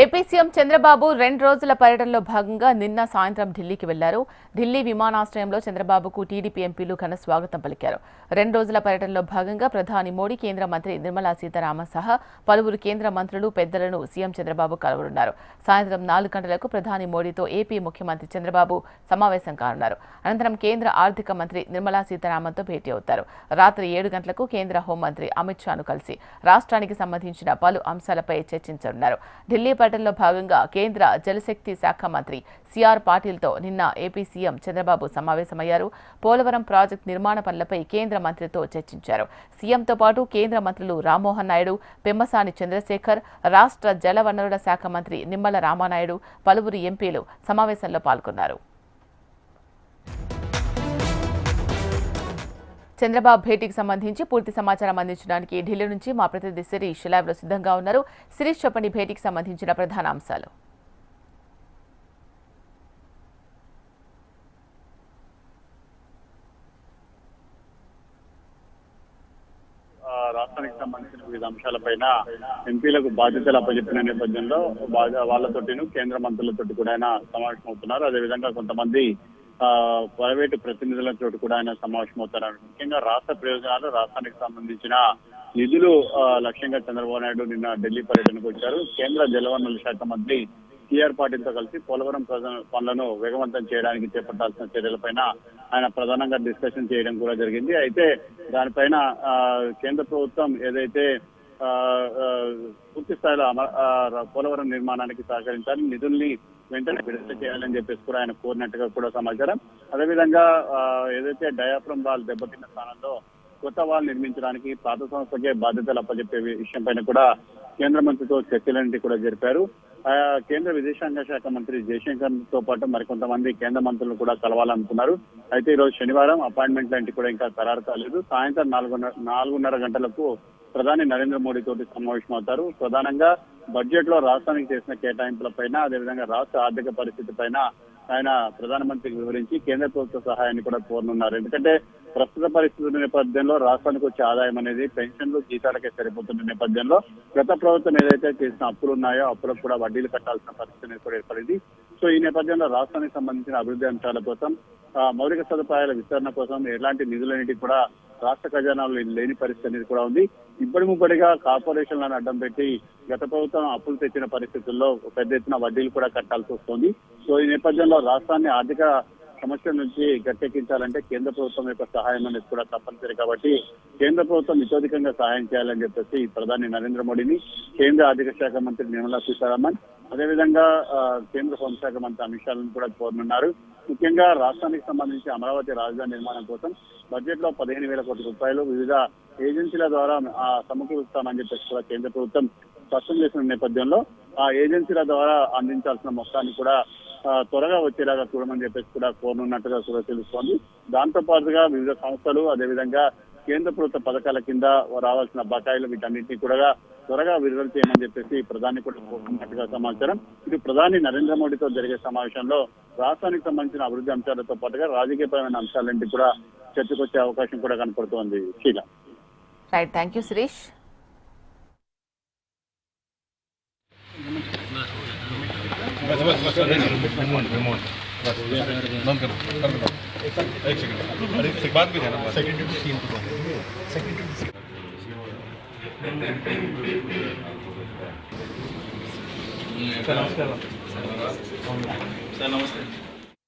AP CM Chandrababu రెండు రోజుల పర్యటనలో భాగంగా నిన్న సాయంత్రం ఢిల్లీకి వెళ్ళారు. ఢిల్లీ విమానాశ్రయంలో చంద్రబాబుకు టీడీపీ ఎంపీలు ఘన స్వాగతం పలికారు. రెండు రోజుల పర్యటనలో భాగంగా ప్రధాని మోడీ కేంద్ర మంత్రి నిర్మలా సీతారామన్ సహా పలువురు కేంద్ర మంత్రులు పెద్దలను సీఎం చంద్రబాబు కలవనున్నారు. సాయంత్రం నాలుగు గంటలకు ప్రధాని మోడీతో ఏపీ ముఖ్యమంత్రి చంద్రబాబు సమావేశం కానున్నారు. అనంతరం కేంద్ర ఆర్థిక మంత్రి నిర్మలా సీతారామన్తో భేటీ అవుతారు. రాత్రి ఏడు గంటలకు కేంద్ర హోంమంత్రి అమిత్ షాను కలిసి రాష్ట్రానికి సంబంధించిన పలు అంశాలపై చర్చించనున్నారు. ఢిల్లీ పర్యటనలో భాగంగా కేంద్ర జలశక్తి శాఖ మంత్రి సిఆర్ పాటిల్తో నిన్న ఏపీ సీఎం చంద్రబాబు సమావేశమయ్యారు. పోలవరం ప్రాజెక్టు నిర్మాణ పనులపై కేంద్ర మంత్రితో చర్చించారు. సీఎంతో పాటు కేంద్ర మంత్రులు రామ్మోహన్ నాయుడు పెమ్మసాని చంద్రశేఖర్ రాష్ట్ర జలవనరుల శాఖ మంత్రి నిమ్మల రామానాయుడు పలువురు ఎంపీలు సమావేశంలో పాల్గొన్నారు. చంద్రబాబు భేటీకి సంబంధించి పూర్తి సమాచారం అందించడానికి ఢిల్లీ నుంచి మా ప్రతినిధి శిరీష్ లైవ్లో సిద్ధంగా ఉన్నారు. శిరీష్ చెప్పండి భేటీకి సంబంధించిన ప్రధాన అంశాలు. ఆ, రాష్ట్రానికి సంబంధించిన వివిధ అంశాలపైన ఎంపీలకు బాధ్యతలు అప్పచెప్పిన నేపథ్యంలో వాళ్ళతోటిను కేంద్ర మంత్రులతోటి కూడా ఆయన సమావేశం అవుతున్నారు అదేవిధంగా కొంతమంది ప్రైవేటు ప్రతినిధులతో కూడా ఆయన సమావేశం అవుతున్నారు ముఖ్యంగా రాష్ట్ర ప్రయోజనాలు రాష్ట్రానికి సంబంధించిన నిధులు ఆ, లక్ష్యంగా చంద్రబాబు నాయుడు నిన్న ఢిల్లీ పర్యటనకు వచ్చారు. కేంద్ర జలవనరుల శాఖ మంత్రి టీఆర్ పాటిల్తో కలిసి పోలవరం ప్రజ- పనులను వేగవంతం చేయడానికి చేపట్టాల్సిన చర్యలపైన ఆయన ప్రధానంగా డిస్కషన్ చేయడం కూడా జరిగింది. అయితే దానిపైన ఆ, కేంద్ర ప్రభుత్వం ఏదైతే పూర్తి స్థాయిలో పోలవరం నిర్మాణానికి సహకరించాలి. నిధుల్ని వెంటనే విడుదల చేయాలని చెప్పేసి కూడా ఆయన కోరినట్టుగా కూడా సమాచారం. అదేవిధంగా ఆ, ఏదైతే డయాఫ్రమ్ వాల్ దెబ్బతిన్న స్థానంలో కొత్త వాల్ నిర్మించడానికి పాత సంస్థకే బాధ్యతలు అప్పచెప్పే విషయం పైన కూడా కేంద్ర మంత్రితో చర్చలన్నింటి కూడా జరిపారు. ఆ, కేంద్ర విదేశాంగ శాఖ మంత్రి జయశంకర్తో పాటు మరికొంతమంది కేంద్ర మంత్రులు కూడా కలవాలనుకున్నారు. అయితే ఈ రోజు శనివారం అపాయింట్మెంట్ లాంటి కూడా ఇంకా ఖరారు కాలేదు. సాయంత్రం నాలుగున్నర నాలుగున్నర గంటలకు ప్రధాని నరేంద్ర మోడీ తోటి సమావేశం అవుతారు ప్రధానంగా బడ్జెట్లో రాష్ట్రానికి చేసిన కేటాయింపుల పైన అదేవిధంగా రాష్ట్ర ఆర్థిక పరిస్థితి పైన ఆయన ప్రధానమంత్రికి వివరించి కేంద్ర ప్రభుత్వ సహాయాన్ని కూడా కోరనున్నారు. ఎందుకంటే ప్రస్తుత పరిస్థితుల నేపథ్యంలో రాష్ట్రానికి వచ్చే ఆదాయం అనేది పెన్షన్లు జీతాలకే సరిపోతున్న నేపథ్యంలో గత ప్రభుత్వం ఏదైతే చేసిన అప్పులు ఉన్నాయో అప్పులకు కూడా వడ్డీలు కట్టాల్సిన పరిస్థితి అనేది కూడా ఏర్పడింది. సో ఈ నేపథ్యంలో రాష్ట్రానికి సంబంధించిన అభివృద్ధి అంశాల కోసం ఆ, మౌలిక సదుపాయాల విస్తరణ కోసం ఎలాంటి నిధులన్నిటి కూడా రాష్ట్ర ఖజానాలు లేని పరిస్థితి అనేది కూడా ఉంది. ఇప్పటి ముప్పటిగా కార్పొరేషన్లను అడ్డం పెట్టి గత ప్రభుత్వం అప్పులు తెచ్చిన పరిస్థితుల్లో పెద్ద ఎత్తున వడ్డీలు కూడా కట్టాల్సి వస్తుంది. సో ఈ నేపథ్యంలో రాష్ట్రాన్ని ఆర్థిక సమస్య నుంచి గట్టెక్కించాలంటే కేంద్ర ప్రభుత్వం యొక్క సహాయం అనేది కూడా తప్పనిసరి. కాబట్టి కేంద్ర ప్రభుత్వం ఇతోధికంగా సహాయం చేయాలని చెప్పేసి ప్రధాని నరేంద్ర మోడీని కేంద్ర ఆర్థిక శాఖ మంత్రి నిర్మలా సీతారామన్ అదేవిధంగా కేంద్ర హోంశాఖ మంత్రి అమిత్ షాలను కూడా కోరనున్నారు. ముఖ్యంగా రాష్ట్రానికి సంబంధించి అమరావతి రాజధాని నిర్మాణం కోసం బడ్జెట్లో పదిహేను వేల కోట్ల రూపాయలు వివిధ ఏజెన్సీల ద్వారా ఆ, సమకూరుస్తామని చెప్పేసి కూడా కేంద్ర ప్రభుత్వం స్పష్టం చేసిన నేపథ్యంలో ఆ ఏజెన్సీల ద్వారా అందించాల్సిన మొత్తాన్ని కూడా త్వరగా వచ్చేలాగా చూడమని చెప్పేసి కూడా కోరనున్నట్టుగా కూడా తెలుస్తోంది. దాంతో పాటుగా వివిధ సంస్థలు అదేవిధంగా కేంద్ర ప్రభుత్వ పథకాల కింద రావాల్సిన బకాయిలు వీటన్నింటినీ కూడా త్వరగా విడుదల చేయమని చెప్పేసి ప్రధాని కూడా కోరుతున్నట్టుగా సమాచారం ఇది ప్రధాని నరేంద్ర మోడీతో జరిగే సమావేశంలో రాష్ట్రానికి సంబంధించిన అభివృద్ధి అంశాలతో పాటుగా రాజకీయపరమైన అంశాలన్నింటి కూడా చర్చకొచ్చే అవకాశం కూడా కనపడుతోంది శీల రైట్ థ్యాంక్ యూ శిరీష్ बस बस बस रिमोट रिमोट बस बंद करो कर दो एक सेकंड अरे एक बात भी है ना सेकंड सीन को సార్ నమస్తే.